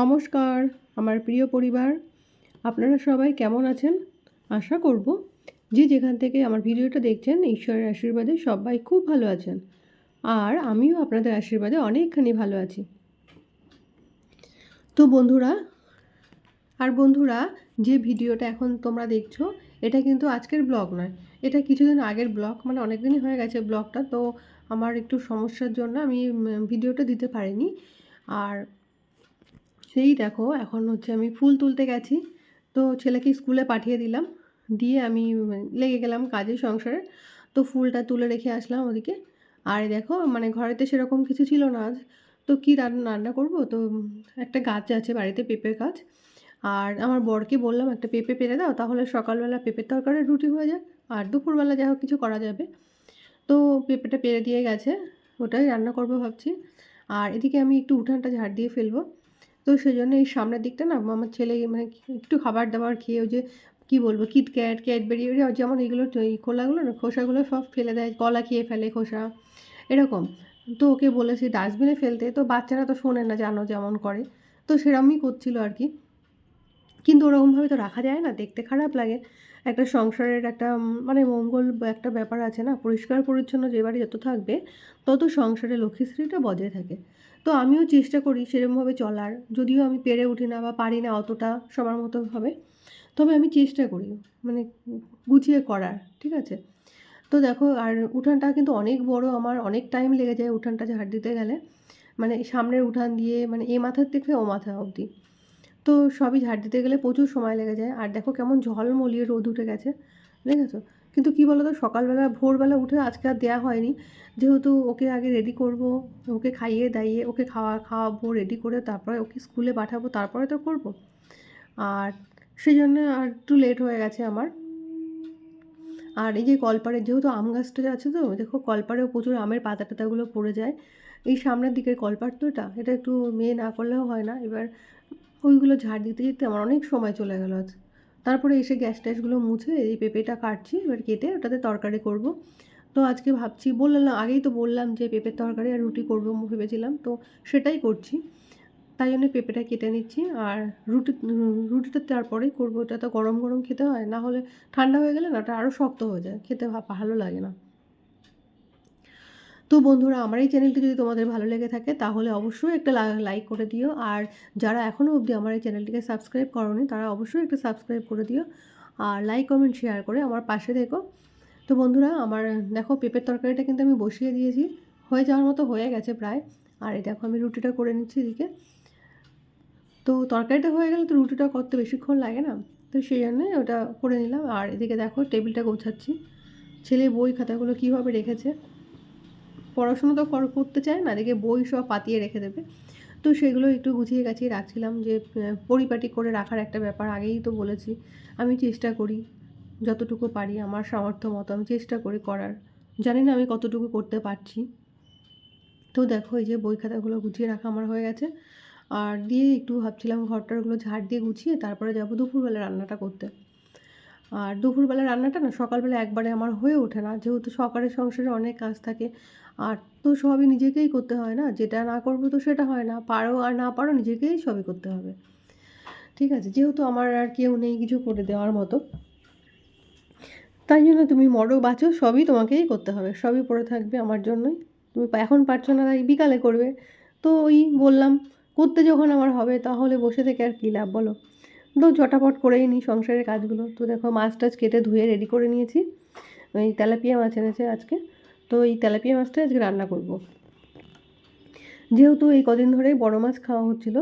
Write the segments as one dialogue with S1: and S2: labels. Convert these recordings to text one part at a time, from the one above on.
S1: নমস্কার, আমার প্রিয় পরিবার। আপনারা সবাই কেমন আছেন? আশা করব যে যেখান থেকে আমার ভিডিওটা দেখছেন, ঈশ্বরের আশীর্বাদে সবাই খুব ভালো আছেন। আর আমিও আপনাদের আশীর্বাদে অনেকখানি ভালো আছি। তো বন্ধুরা, আর বন্ধুরা, যে ভিডিওটা এখন তোমরা দেখছ, এটা কিন্তু আজকের ব্লগ নয়। এটা কিছুদিন আগের ব্লগ মানে অনেক দিনই হয়ে গেছে ব্লগটা, তো আমার একটু সমস্যার জন্য আমি ভিডিওটা দিতে পারিনি। আর সেই দেখো, এখন হচ্ছে আমি ফুল তুলতে গেছি। তো ছেলেকে স্কুলে পাঠিয়ে দিলাম। দিয়ে আমি লেগে গেলাম কাজে, সংসারে। তো ফুলটা তুলে রেখে আসলাম ওদিকে। আর দেখো মানে ঘরেতে সেরকম কিছু ছিল না আজ। তো কী রান্না রান্না করব? তো একটা গাছ আছে বাড়িতে, পেঁপের গাছ। আর আমার বরকে বললাম, একটা পেঁপে পেরে দাও, তাহলে সকালবেলা পেঁপের তরকারি রুটি হয়ে যায় আর দুপুরবেলা যাই হোক কিছু করা যাবে। তো পেঁপেটা পেরে দিয়ে গেছে। ওটাই রান্না করব ভাবছি। আর এদিকে আমি একটু উঠানটা ঝাড় দিয়ে ফেলব। তো সেই জন্য এই সামনের দিকটা না আমার ছেলে মানে একটু খাবার দাবার খেয়ে ওই যে কী বলব কিটক্যাট ক্যাডবেরি যেমন এগুলো খোলাগুলো না, খোসাগুলো সব ফেলে দেয়, কলা খেয়ে ফেলে খোসা, এরকম। তো ওকে বলেছি ডাস্টবিনে ফেলতে, তো বাচ্চারা তো শোনে না জানো যেমন করে। তো সেরমই করছিল আর কি। কিন্তু ওরকমভাবে তো রাখা যায় না, দেখতে খারাপ লাগে। একটা সংসারের একটা মানে মঙ্গল একটা ব্যাপার আছে না? পরিষ্কার পরিচ্ছন্ন যে বাড়ি যত থাকবে, তত সংসারে লক্ষ্মীশ্রীটা বজায় থাকে। তো আমিও চেষ্টা করি সেরকমভাবে চলার। যদিও আমি পেরে উঠি না বা পারি না অতটা সবার মতো হবে তবে আমি চেষ্টা করি মানে গুছিয়ে করার, ঠিক আছে? তো দেখো, আর উঠানটা কিন্তু অনেক বড় আমার, অনেক টাইম লেগে যায় উঠানটা ঝাড় দিতে গেলে। মানে সামনের উঠান দিয়ে মানে এ মাথার থেকে ও মাথা অবধি। তো সবই ঝাড় দিতে গেলে প্রচুর সময় লেগে যায়। আর দেখো কেমন ঝলমলিয়ে রোদ উঠে গেছে, দেখেছ? কিন্তু কী বলো তো সকালবেলা, ভোরবেলা উঠে আজকে আর দেওয়া হয়নি। যেহেতু ওকে আগে রেডি করব, ওকে খাইয়ে দাইয়ে, ওকে খাওয়া, খাওয়াবো রেডি করে তারপরে ওকে স্কুলে পাঠাবো, তারপরে তো করব। আর সেই জন্য আর একটু লেট হয়ে গেছে আমার। আর এই যে কলপাড়ে, যেহেতু আম গাছটা আছে তো, দেখো কলপাড়েও প্রচুর আমের পাতা টাতাগুলো পড়ে যায়। এই সামনের দিকের কলপাড় তো এটা এটা একটু মেয়ে না করলেও হয় না। এবার ওইগুলো ঝাড় দিতে দিতে আমার অনেক সময় চলে গেল আজ। তারপরে এসে গ্যাস ট্যাসগুলো মুছে এই পেঁপেটা কাটছি, এবার কেটে ওটাতে তরকারি করব। তো আজকে ভাবছি, বললাম আগেই তো বললাম যে পেঁপের তরকারি আর রুটি করব ভেবেছিলাম, তো সেটাই করছি। তাই জন্য পেঁপেটা কেটে নিচ্ছি আর রুটি, রুটিটা তারপরেই করব। ওটা তো গরম গরম খেতে হয়, না হলে ঠান্ডা হয়ে গেলে না, ওটা আরও শক্ত হয়ে যায়, খেতে ভালো লাগে না। তো বন্ধুরা, আমার এই চ্যানেলটি যদি তোমাদের ভালো লেগে থাকে, তাহলে অবশ্যই একটা লাইক করে দিও। আর যারা এখনও অবধি আমার এই চ্যানেলটিকে সাবস্ক্রাইব করোনি, তারা অবশ্যই একটা সাবস্ক্রাইব করে দিও। আর লাইক কমেন্ট শেয়ার করে আমার পাশে দেখো তো বন্ধুরা, আমার, দেখো, পেঁপের তরকারিটা কিন্তু আমি বসিয়ে দিয়েছি। হয়ে যাওয়ার মতো হয়ে গেছে প্রায়। আর এই দেখো, আমি রুটিটা করে নিচ্ছি এদিকে। তো তরকারিটা হয়ে গেলে তো রুটিটা করতে বেশিক্ষণ লাগে না। তো সেই জন্যে ওটা করে নিলাম। আর এদিকে দেখো, টেবিলটা গোছাচ্ছি। ছেলে বই খাতাগুলো কীভাবে রেখেছে? পড়াশুনো তো কর- করতে চায় না এদিকে বই সব পাতিয়ে রেখে দেবে। তো সেগুলো একটু গুছিয়ে গাছিয়ে রাখছিলাম যে পরিপাটি করে রাখার একটা ব্যাপার আগেই তো বলেছি। আমি চেষ্টা করি, যতটুকু পারি আমার সামর্থ্য মতো আমি চেষ্টা করি করার। জানি না আমি কতটুকু করতে পারছি। তো দেখো এই যে বই খাতাগুলো গুছিয়ে রাখা আমার হয়ে গেছে। আর দিয়ে একটু ভাবছিলাম ঘরটারগুলো ঝাড় দিয়ে গুছিয়ে তারপরে যাব দুপুরবেলা রান্নাটা করতে। আর দুপুরবেলা রান্নাটা না সকালবেলা একবারে আমার হয়ে ওঠে না। যেহেতু সকালের সংসারে অনেক কাজ থাকে, আর তো সবই নিজেকেই করতে হয় না। যেটা না করব তো সেটা হয় না। পারো আর না পারো নিজেকেই সবই করতে হবে। ঠিক আছে, যেহেতু আমার আর কেউ নেই কিছু করে দেওয়ার মতো। তাই জন্য তুমি মরো, বাঁচো, সবই তোমাকেই করতে হবে। সবই পড়ে থাকবে আমার জন্যই। তুমি এখন পারছ না, তাই বিকালে করবে। তো ওই বললাম, করতে যখন আমার হবে, তাহলে বসে থেকে আর কী লাভ বলো? তো ঝটাপট করেই নিই সংসারের কাজগুলো। তো দেখো, মাছ টাছ কেটে ধুয়ে রেডি করে নিয়েছি। ওই তেলাপিয়া মাছ এনেছে আজকে। তো এই তেলাপিয়া মাছটা আজকে রান্না করব। যেহেতু এই কদিন ধরেই বড় মাছ খাওয়া হচ্ছিল,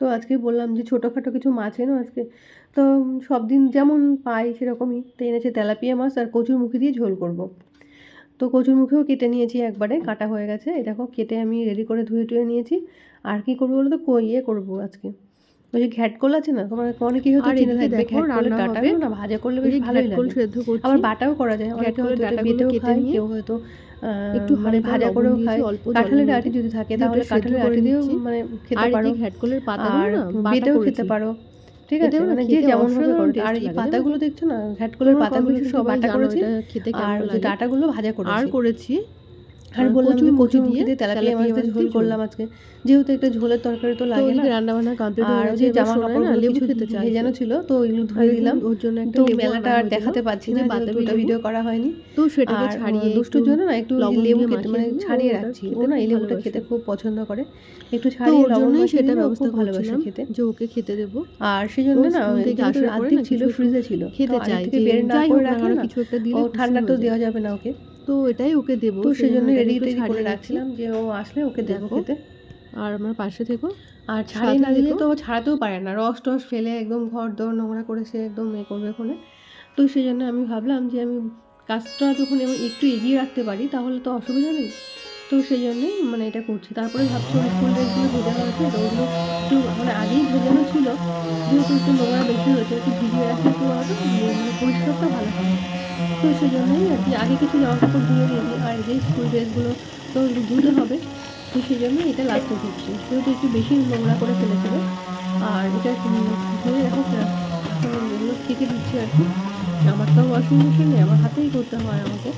S1: তো আজকে বললাম যে ছোটোখাটো কিছু মাছ এনো আজকে। তো সব দিন যেমন পাই সেরকমই, তো এনেছে তেলাপিয়া মাছ আর কচুর মুখি দিয়ে ঝোল করব। তো কচুর মুখেও কেটে নিয়েছি একবারে, কাটা হয়ে গেছে। এই দেখো, কেটে আমি রেডি করে ধুয়ে টুয়ে নিয়েছি। আর কি করব বলো তো কই ইয়ে করব আজকে। ওই যে ঘ্যাটকোল আছে না তোমার অনেকেই হয়তো
S2: আর
S1: চিনে থাকবে ঘ্যাটকোলের ডাঁটা। না ভাজা করলে বেশ
S2: ঘ্যাটকল
S1: লাগে।
S2: সেদ্ধ করছি
S1: আবার বাটাও করা যায় অনেকে হয়তো বেটেও খায়
S2: নিয়ে
S1: কেউ হয়তো
S2: একটু
S1: মানে ভাজা করেও খায়। কাঁঠালের। আটি যদি থাকে তাহলে কাঁঠালের আটি দিয়েও মানে খেতে
S2: আর এই
S1: পারো।
S2: যে ঘ্যাটকলের
S1: আর
S2: পাতাগুলো না বাটা
S1: বেটেও খেতে পারো। ঠিক আছে মানে যে যেমন ভাবে আর এই পাতাগুলো দেখছ না ঘ্যাটকলের পাতাগুলো
S2: সব
S1: বাটা করেছি
S2: খেতে
S1: আর। ডাঁটাগুলো ভাজা
S2: আর
S1: করেছি।
S2: করেছি
S1: আর বললাম যে কচু
S2: দিয়ে
S1: তেলাপিয়া মাছ দিয়ে ঝোল করলাম আজকে। যেহেতু একটা ঝোলের তরকারি তো লাগে না।
S2: রান্না বান্না কমপ্লিট হয়ে
S1: আর
S2: গেছে
S1: যে জামা কাপড়
S2: না লেবু খেতে চাই
S1: ভেজানো ছিল তো ওইগুলো ধুয়ে দিলাম।
S2: ওর জন্য একটা
S1: মেলাটা আর দেখাতে পারছি না ওটা ভিডিও করা হয়নি।
S2: তো সেটাকে ছাড়িয়ে
S1: দুষ্টুর
S2: একটু
S1: জন্য না একটু লেবু খেতে মানে ছাড়িয়ে রাখছি। ও না এই লেবুটা খেতে খুব পছন্দ করে। একটু ছাড়িয়ে
S2: ওর
S1: লবণ
S2: জন্যই সেটা ব্যবস্থা
S1: ভালোবাসে খেতে।
S2: যে ওকে খেতে দেবো।
S1: আর সেই জন্য না
S2: না
S1: ছিল ফ্রিজে ছিল।
S2: খেতে চাই যে
S1: বের না করে রাখলে
S2: কিছু একটা দিলে
S1: ও ঠান্ডা তো দেওয়া যাবে না ওকে
S2: তো এটাই ওকে দেবো।
S1: সেই জন্য রেডি করে রাখছিলাম যে ও আসলে ওকে দেবো খেতে।
S2: আর আমার পাশে থেকো।
S1: আর ছাড়িয়ে না দিলে তো ও ছাড়াতেও পারে না। রস টস ফেলে একদম ঘর দর নোংরা করে সে একদম এ করবে ওখানে তো সেই জন্য আমি ভাবলাম যে আমি কাজটা যখন আমি একটু এগিয়ে রাখতে পারি তাহলে তো অসুবিধা নেই। তো সেই জন্যই মানে এটা করছি। তারপরে ভাবছি ওর স্কুল ড্রেসগুলো ভেজানো আছে তো ওগুলো একটু মানে আগেই ভেজানো ছিল, যেহেতু একটু নোংরা বেশি হয়েছে, একটু ভিজিয়ে রাখলে একটু হয়তো মানে পরিষ্কারটা ভালো হয় তো সেই জন্যই আর কি, আগে কিছু জামা কাপড় ধুয়ে দিই, আর যে স্কুল ড্রেসগুলো তো ধুতে হবে, তো সেই জন্যই এটা লাস্টে ধুচ্ছি যেহেতু একটু বেশি নোংরা করে ফেলেছিল, আর এটা ধুয়ে রাখো এগুলো কেটে দিচ্ছি আর কি। আমার তো ওয়াশিং মেশিন নেই, আমার হাতেই করতে হয় আমাকে।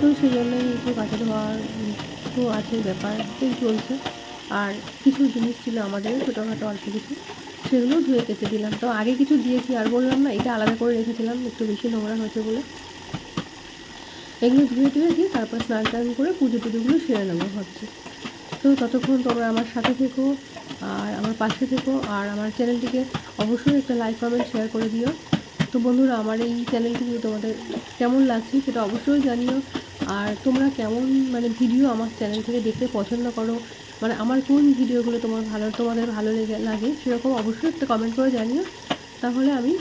S1: তো সেই জন্যই একটু কাঁচা ধোয়ার তো আছে ব্যাপার, এই চলছে। আর কিছু জিনিস ছিল আমাদের ছোটোখাটো অল্প কিছু, সেগুলো ধুয়ে কেটে দিলাম। তো আগে কিছু দিয়েছি আর বললাম না, এটা আলাদা করে রেখেছিলাম, একটু বেশি নোংরা হয়েছে বলে। এগুলো ধুয়ে টুয়ে দিয়ে তারপর স্নান টান করে পুজো টুজোগুলো সেরে নেব ভাবছি। তো ততক্ষণ তোমরা আমার সাথে থেকো, আর আমার পাশে থেকো, আর আমার চ্যানেলটিকে অবশ্যই একটা লাইক কমেন্ট শেয়ার করে দিও। তো বন্ধুরা, আমার এই চ্যানেলটি তোমাদের কেমন লাগছে, সেটা অবশ্যই জানিও। আর তোমরা কেমন মানে ভিডিও আমার চ্যানেল থেকে দেখতে পছন্দ করো? মানে আমার কোন ভিডিওগুলো তোমার ভালো, তোমাদের ভালো লেগে, লাগে সেরকম অবশ্যই একটা কমেন্ট করে জানিও। তাহলে আমি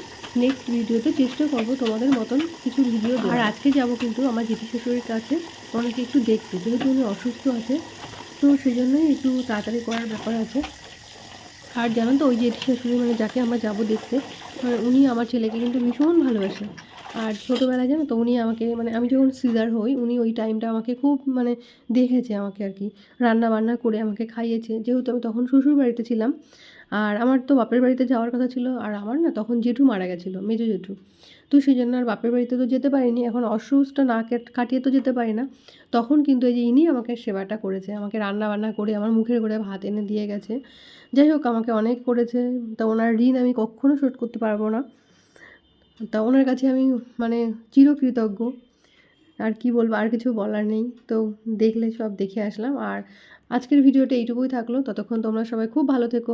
S1: নেক্সট ভিডিওতে চেষ্টা করব তোমাদের মতন কিছু ভিডিও আর আজকে যাব কিন্তু আমার জেঠি শ্বশুরের কাছে অনেকে একটু দেখতে। যেহেতু উনি অসুস্থ আছে, তো সেই জন্যই একটু তাড়াতাড়ি করার ব্যাপার আছে। আর জানো তো, ওই জেঠি শাশুড়ি মানে যাকে আমরা যাব দেখতে মানে উনি আমার ছেলেকে কিন্তু ভীষণ ভালোবাসে। আর ছোটোবেলায় জানো তো উনি আমাকে মানে আমি যখন সিজার হই, উনি ওই টাইমটা আমাকে খুব মানে দেখেছে আমাকে আর কি। রান্না বান্না করে আমাকে খাইয়েছে। যেহেতু আমি তখন শ্বশুর বাড়িতে ছিলাম, আর আমার তো বাপের বাড়িতে যাওয়ার কথা ছিল, আর আমার না তখন জেঠু মারা গেছিল, মেজো জেঠু। তো সেই জন্য আর বাপের বাড়িতে তো যেতে পারিনি, এখন অসুস্থটা না কেট- কাটিয়ে তো যেতে পারি না। তখন কিন্তু এই যে ইনি আমাকে সেবাটা করেছে, আমাকে রান্না বান্না করে আমার মুখের করে ভাত এনে দিয়ে গেছে। যাই হোক, আমাকে অনেক করেছে। তো ওনার ঋণ আমি কখনো শোধ করতে পারব না। তা ওনার কাছে আমি মানে চিরকৃতজ্ঞ। আর কি বলব, আর কিছু বলার নেই। তো দেখলে সব দেখে আসলাম। আর আজকের ভিডিওটা এইটুকুই থাকল। ততক্ষণ তোমরা সবাই খুব ভালো থেকো।